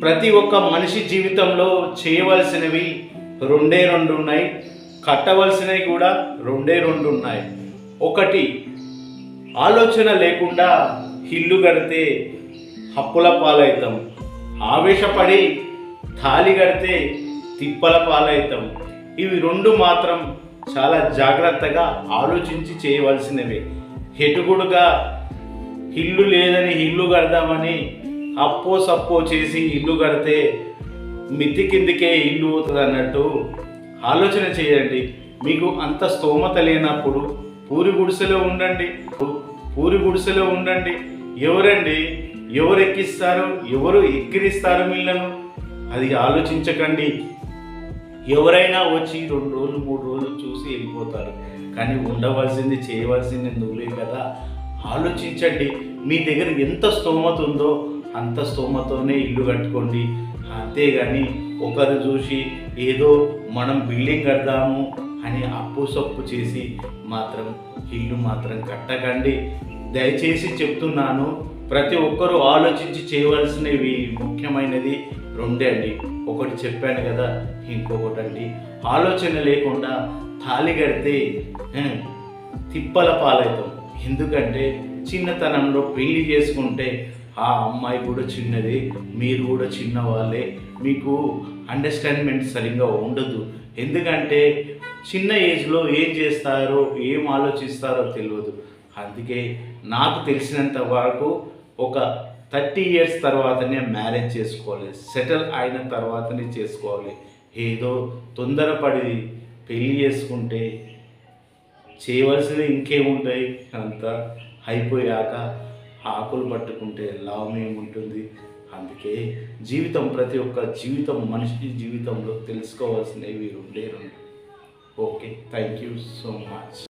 ప్రతి ఒక్క మనిషి జీవితంలో చేయవలసినవి రెండే రెండు ఉన్నాయి. కట్టవలసినవి కూడా రెండే రెండు ఉన్నాయి. ఒకటి ఆలోచన లేకుండా ఇల్లు కడితే హప్పుల పాలవుతాం ఆవేశపడి తాలి కడితే తిప్పల పాలవుతాం ఇవి రెండు మాత్రం చాలా జాగ్రత్తగా ఆలోచించి చేయవలసినవి. హెటుగుడుగా ఇల్లు లేదని ఇల్లు కడదామని అప్పో సప్పో చేసి ఇల్లు కడితే మిత్తి కిందికే ఇల్లు అవుతుంది అన్నట్టు ఆలోచన చేయండి. మీకు అంత స్తోమత లేనప్పుడు పూరి గుడిసెలో ఉండండి. పూరి గుడిసెలో ఉండండి. ఎవరండి? ఎవరు ఎక్కిస్తారు? ఎవరు ఎక్కిరిస్తారు మిల్లను? అది ఆలోచించకండి. ఎవరైనా వచ్చి రెండు రోజులు మూడు రోజులు చూసి వెళ్ళిపోతారు. కానీ ఉండవలసింది చేయవలసింది నువ్వులే కదా? ఆలోచించండి. మీ దగ్గర ఎంత స్తోమత ఉందో అంత స్తోమతోనే ఇల్లు కట్టుకోండి. అంతేగాని ఒకరు చూసి ఏదో మనం బిల్డింగ్ కడదాము అని అప్పు సప్పు చేసి మాత్రం ఇల్లు మాత్రం కట్టకండి. దయచేసి చెప్తున్నాను ప్రతి ఒక్కరూ ఆలోచించి చేయవలసినవి ముఖ్యమైనది రెండే అండి. ఒకటి చెప్పాను కదా ఇంకొకటి అండి. ఆలోచన లేకుండా తాలి కడితే తిప్పల పాలవుతాం. ఎందుకంటే చిన్నతనంలో పెళ్ళి చేసుకుంటే ఆ అమ్మాయి కూడా చిన్నది మీరు కూడా చిన్నవాళ్ళే. మీకు అండర్స్టాండ్మెంట్ సరిగ్గా ఉండదు. ఎందుకంటే చిన్న ఏజ్లో ఏం చేస్తారో ఏం ఆలోచిస్తారో తెలియదు. అందుకే నాకు తెలిసినంత వరకు ఒక థర్టీ ఇయర్స్ తర్వాతనే మ్యారేజ్ చేసుకోవాలి. సెటిల్ అయిన తర్వాతనే చేసుకోవాలి. ఏదో తొందరపడి పెళ్ళి చేసుకుంటే చేయవలసినవి ఇంకేముంటాయి అంతా అయిపోయాక ఆకులు పట్టుకుంటే లాభం ఏముంటుంది అందుకే జీవితం ప్రతి ఒక్క జీవితం మనిషి జీవితంలో తెలుసుకోవాల్సినవి రెండే రెండు. Okay thank you so much